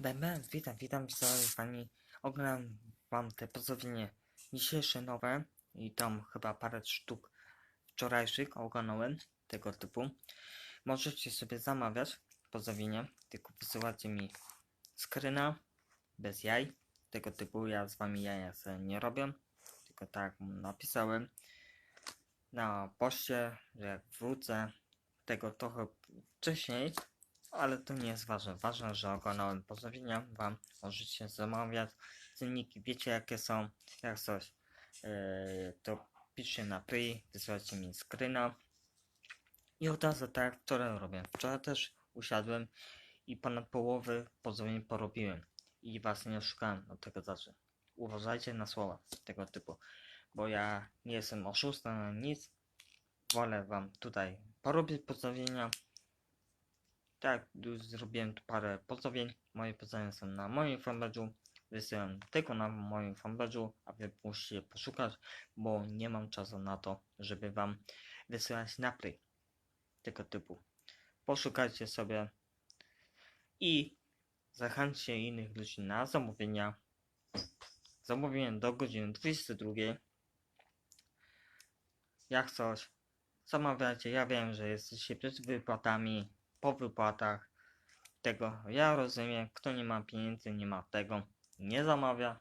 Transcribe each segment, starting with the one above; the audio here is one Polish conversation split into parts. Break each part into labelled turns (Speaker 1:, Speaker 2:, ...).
Speaker 1: Bęben, witam, witam widzowie fani. Oglądam wam te pozdrowienie dzisiejsze nowe i tam chyba parę sztuk wczorajszych oglądałem tego typu. Możecie sobie zamawiać pozdrowienia, tylko wysyłacie mi screena bez jaj tego typu. Ja z wami jaja sobie nie robię, tylko tak napisałem na poście, że jak wrócę tego trochę wcześniej, ale to nie jest ważne. Ważne, że oglądałem pozdrowienia wam. Możecie zamawiać. Cenniki wiecie jakie są. Jak coś, yy, to piszcie na play, wysyłajcie mi screena. I od razu tak wczoraj robię. Wczoraj też usiadłem i ponad połowy pozdrowień porobiłem. I was nie oszukałem od tego zacznę. Uważajcie na słowa tego typu. Bo ja nie jestem oszustem nic. Wolę wam tutaj porobić pozdrowienia. Tak, już zrobiłem tu parę pozdrowień. Moje pozdrowienia są na moim fanpage'u. Wysyłam tylko na moim fanpage'u, a wy musicie poszukać, bo nie mam czasu na to, żeby wam wysyłać na play tego typu. Poszukajcie sobie i zachęćcie innych ludzi na zamówienia. Zamówienie do godziny 22. Jak coś, zamawiajcie. Ja wiem, że jesteście przed wypłatami, po wypłatach tego. Ja rozumiem, kto nie ma pieniędzy, nie ma tego, nie zamawia.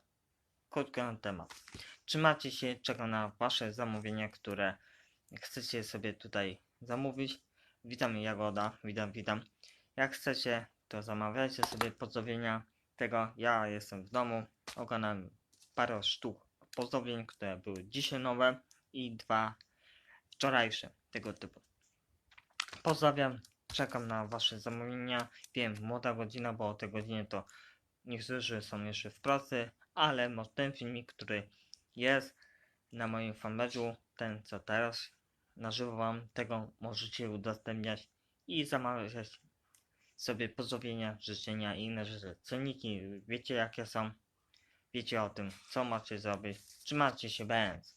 Speaker 1: Krótko na temat. Trzymajcie się, czekam na wasze zamówienia, które chcecie sobie tutaj zamówić. Witam Jagoda, witam, witam. Jak chcecie, to zamawiajcie sobie pozdrowienia tego. Ja jestem w domu, oglądam parę sztuk pozdrowień, które były dzisiaj nowe i dwa wczorajsze tego typu. Pozdrawiam, czekam na wasze zamówienia. Wiem, młoda godzina, bo o tej godzinie to niektórzy są jeszcze w pracy, ale ten filmik, który jest na moim fanpage'u, ten co teraz na żywo wam tego możecie udostępniać i zamawiać sobie pozdrowienia, życzenia i inne rzeczy. Cenniki, wiecie jakie są, wiecie o tym, co macie zrobić. Trzymajcie się, bęc.